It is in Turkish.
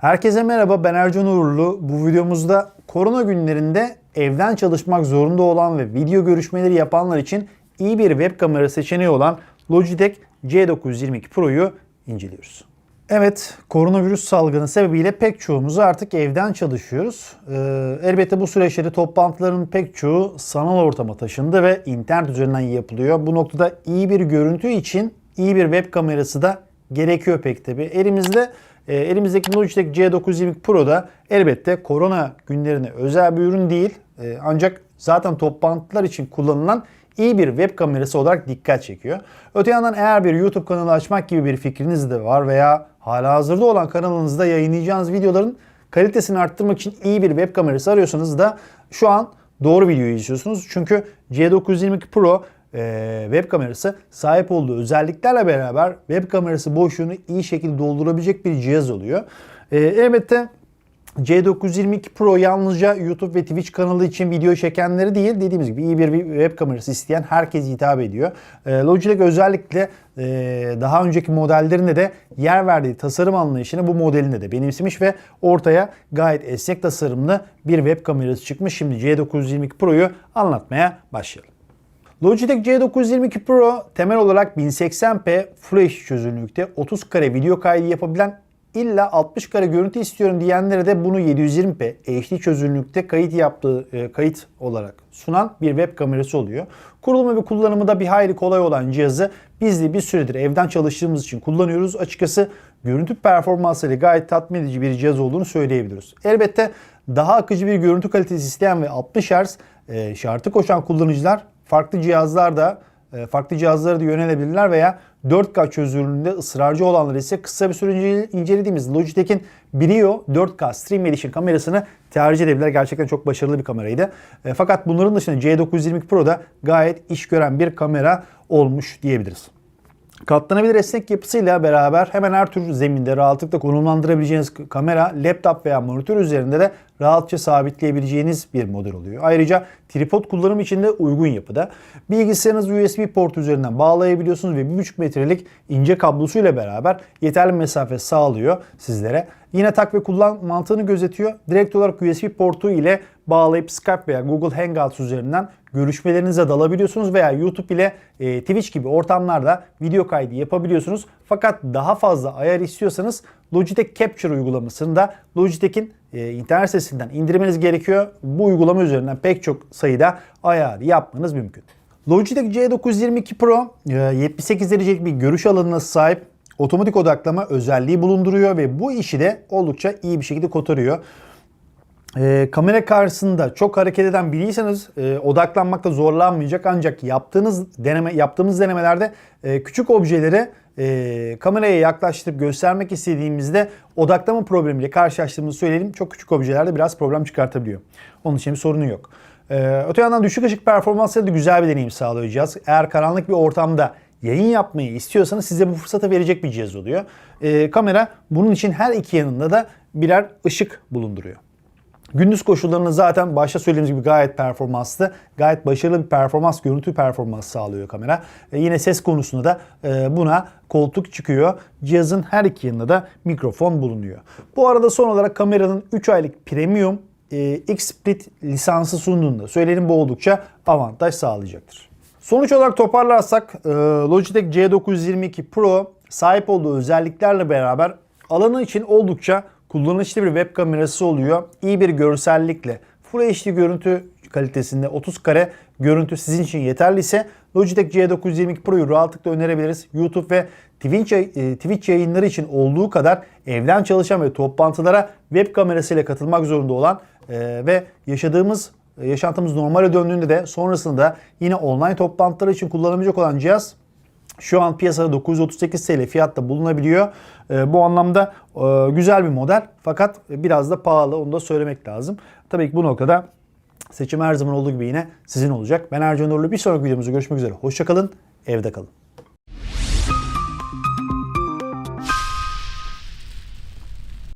Herkese merhaba ben Ercan Uğurlu. Bu videomuzda korona günlerinde evden çalışmak zorunda olan ve video görüşmeleri yapanlar için iyi bir web kamera seçeneği olan Logitech C922 Pro'yu inceliyoruz. Evet, koronavirüs salgını sebebiyle pek çoğumuz artık evden çalışıyoruz. Ee, elbette bu süreçleri toplantıların pek çoğu sanal ortama taşındı ve internet üzerinden yapılıyor. Bu noktada iyi bir görüntü için iyi bir web kamerası da gerekiyor pek tabi. Elimizde e, elimizdeki Logitech C920 Pro da elbette korona günlerine özel bir ürün değil. E, ancak zaten toplantılar için kullanılan iyi bir web kamerası olarak dikkat çekiyor. Öte yandan eğer bir YouTube kanalı açmak gibi bir fikriniz de var veya hala hazırda olan kanalınızda yayınlayacağınız videoların kalitesini arttırmak için iyi bir web kamerası arıyorsanız da şu an doğru videoyu izliyorsunuz. Çünkü C922 Pro e, web kamerası sahip olduğu özelliklerle beraber web kamerası boşluğunu iyi şekilde doldurabilecek bir cihaz oluyor. E, elbette C922 Pro yalnızca YouTube ve Twitch kanalı için video çekenleri değil dediğimiz gibi iyi bir web kamerası isteyen herkes hitap ediyor. E, Logitech özellikle e, daha önceki modellerinde de yer verdiği tasarım anlayışını bu modelinde de benimsemiş ve ortaya gayet esnek tasarımlı bir web kamerası çıkmış. Şimdi C922 Pro'yu anlatmaya başlayalım. Logitech C922 Pro temel olarak 1080p Full çözünürlükte 30 kare video kaydı yapabilen illa 60 kare görüntü istiyorum diyenlere de bunu 720p HD çözünürlükte kayıt yaptığı e, kayıt olarak sunan bir web kamerası oluyor. Kurulumu ve kullanımı da bir hayli kolay olan cihazı biz de bir süredir evden çalıştığımız için kullanıyoruz. Açıkçası görüntü performansıyla gayet tatmin edici bir cihaz olduğunu söyleyebiliriz. Elbette daha akıcı bir görüntü kalitesi isteyen ve 60 Hz e, şartı koşan kullanıcılar farklı cihazlarda e, farklı cihazlara da yönelebilirler veya 4K çözünürlüğünde ısrarcı olanlar ise kısa bir süre incelediğimiz Logitech'in Brio 4K Stream Edition kamerasını tercih edebilirler. Gerçekten çok başarılı bir kameraydı. E, fakat bunların dışında C922 Pro da gayet iş gören bir kamera olmuş diyebiliriz. Katlanabilir esnek yapısıyla beraber hemen her tür zeminde rahatlıkla konumlandırabileceğiniz kamera, laptop veya monitör üzerinde de rahatça sabitleyebileceğiniz bir model oluyor. Ayrıca tripod kullanım için de uygun yapıda. Bilgisayarınızı USB port üzerinden bağlayabiliyorsunuz ve 1.5 metrelik ince kablosuyla beraber yeterli mesafe sağlıyor sizlere. Yine tak ve kullan mantığını gözetiyor. Direkt olarak USB portu ile bağlayıp Skype veya Google Hangouts üzerinden görüşmelerinize dalabiliyorsunuz veya YouTube ile e, Twitch gibi ortamlarda video kaydı yapabiliyorsunuz. Fakat daha fazla ayar istiyorsanız Logitech Capture uygulamasını da Logitech'in e, internet sitesinden indirmeniz gerekiyor. Bu uygulama üzerinden pek çok sayıda ayar yapmanız mümkün. Logitech C922 Pro e, 78 derecelik bir görüş alanına sahip otomatik odaklama özelliği bulunduruyor ve bu işi de oldukça iyi bir şekilde kotarıyor. E, kamera karşısında çok hareket eden biriyseniz e, odaklanmakta zorlanmayacak ancak yaptığınız deneme yaptığımız denemelerde e, küçük objeleri e, kameraya yaklaştırıp göstermek istediğimizde odaklama problemiyle karşılaştığımızı söyleyelim. Çok küçük objelerde biraz problem çıkartabiliyor. Onun için bir sorunu yok. E, öte yandan düşük ışık performansıyla da güzel bir deneyim sağlıyor cihaz. Eğer karanlık bir ortamda yayın yapmayı istiyorsanız size bu fırsatı verecek bir cihaz oluyor. E, kamera bunun için her iki yanında da birer ışık bulunduruyor. Gündüz koşullarında zaten başta söylediğimiz gibi gayet performanslı, gayet başarılı bir performans, görüntü performans sağlıyor kamera. E yine ses konusunda da e, buna koltuk çıkıyor. Cihazın her iki yanında da mikrofon bulunuyor. Bu arada son olarak kameranın 3 aylık premium e, X-Split lisansı sunduğunda söyleyelim bu oldukça avantaj sağlayacaktır. Sonuç olarak toparlarsak e, Logitech C922 Pro sahip olduğu özelliklerle beraber alanı için oldukça kullanışlı bir web kamerası oluyor. İyi bir görsellikle Full HD görüntü kalitesinde 30 kare görüntü sizin için yeterliyse Logitech C922 Pro'yu rahatlıkla önerebiliriz. YouTube ve Twitch, e, Twitch yayınları için olduğu kadar evden çalışan ve toplantılara web kamerasıyla katılmak zorunda olan e, ve yaşadığımız e, yaşantımız normale döndüğünde de sonrasında yine online toplantılar için kullanılacak olan cihaz şu an piyasada 938 TL fiyatta bulunabiliyor. Bu anlamda güzel bir model fakat biraz da pahalı onu da söylemek lazım. Tabii ki bu noktada seçim her zaman olduğu gibi yine sizin olacak. Ben Ercan Uğurlu bir sonraki videomuzda görüşmek üzere. Hoşçakalın, evde kalın.